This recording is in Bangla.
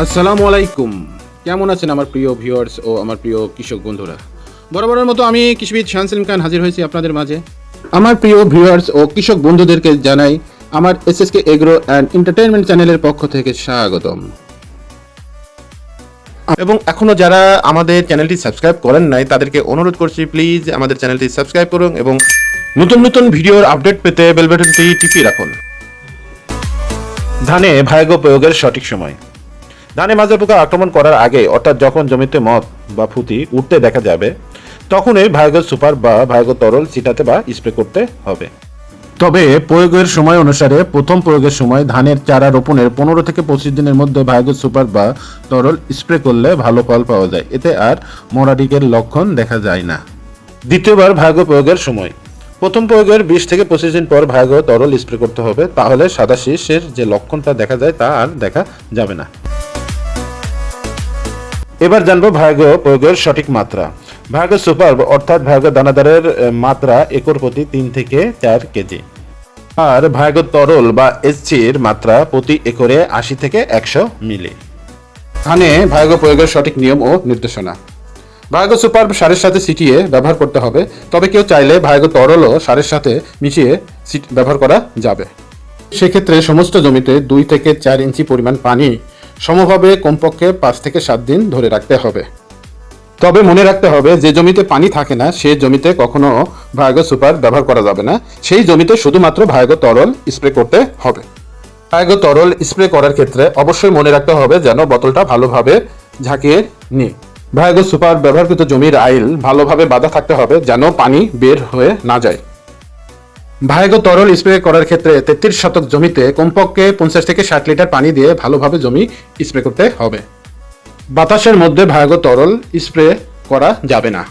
আসসালামু আলাইকুম। কেমন আছেন আমার প্রিয় ভিউয়ার্স ও আমার প্রিয় কৃষক বন্ধুরা? বরাবরের মতো আমি কৃষিবিদ শাহসিম খান হাজির হয়েছি আপনাদের মাঝে। আমার প্রিয় ভিউয়ার্স ও কৃষক বন্ধুদেরকে জানাই আমার S SSK agro and entertainment চ্যানেলের পক্ষ থেকে স্বাগতম। এবং এখনও যারা আমাদের চ্যানেলটি সাবস্ক্রাইব করেন নাই, তাদেরকে অনুরোধ করছি প্লিজ আমাদের চ্যানেলটি সাবস্ক্রাইব করুন এবং নতুন নতুন ভিডিওর আপডেট পেতে বেল বাটনটি টিপিয়ে রাখুন। ধানে ভায়াগ প্রয়োগের সঠিক সময়। ধানে মাজরা পোকা আক্রমণ করার আগে অর্থাৎ যখন জমিতে মদ বা ফুতি উঠতে দেখা যাবে তখনই ভায়াগ সুপার বা ভায়াগ তরল ছিটাতে বা স্প্রে করতে হবে। তবে প্রয়োগের সময় অনুসারে প্রথম প্রয়োগের সময় ধানের চারা রোপণের পনেরো থেকে পঁচিশ দিনের মধ্যে ভায়াগ সুপার বা তরল স্প্রে করলে ভালো ফল পাওয়া যায়। এতে আর মোরাডিকের লক্ষণ দেখা যায় না। দ্বিতীয়বার ভায়াগ প্রয়োগের সময়। প্রথম প্রয়োগের বিশ থেকে পঁচিশ দিন পর ভায়াগ তরল স্প্রে করতে হবে তাহলে সাদা শীষের যে লক্ষণটা দেখা যায় তা আর দেখা যাবে না। এবার জানব ভায়াগ প্রয়োগের সঠিক মাত্রা। ভায়াগ সুপার, অর্থাৎ ভায়াগ দানাদারের মাত্রা একর প্রতি তিন থেকে চার কেজি। আর ভায়াগ তরল বা এসচির মাত্রা প্রতি একরে আশি থেকে একশো মিলি। ধানে ভায়াগ প্রয়োগের সঠিক নিয়ম ও নির্দেশনা। ভায়াগ সুপার সারের সাথে ছিটিয়ে ব্যবহার করতে হবে, তবে কেউ চাইলে ভায়াগ তরলও সারের সাথে মিশিয়ে ব্যবহার করা যাবে। সেক্ষেত্রে সমস্ত জমিতে দুই থেকে চার ইঞ্চি পরিমাণ পানি সমভাবে কমপক্ষে পাঁচ থেকে সাত দিন ধরে রাখতে হবে। তবে মনে রাখতে হবে, যে জমিতে পানি থাকে না, সে জমিতে কখনো ভায়াগ সুপার ব্যবহার করা যাবে না। সেই জমিতে শুধুমাত্র ভায়াগ তরল স্প্রে করতে হবে। ভায়াগ তরল স্প্রে করার ক্ষেত্রে অবশ্যই মনে রাখতে হবে যেন বোতলটা ভালোভাবে ঝাঁকিয়ে নি ভায়াগ সুপার ব্যবহারকৃত জমির আইল ভালোভাবে বাঁধা থাকতে হবে যেন পানি বের হয়ে না যায়। ভায়াগ তরল স্প্রে করার ক্ষেত্রে তেত্রিশ শতক জমিতে কমপক্ষে পঞ্চাশ থেকে ষাট লিটার পানি দিয়ে ভালোভাবে জমি স্প্রে করতে হবে। বাতাসের মধ্যে ভাইগো তরল স্প্রে করা যাবে না।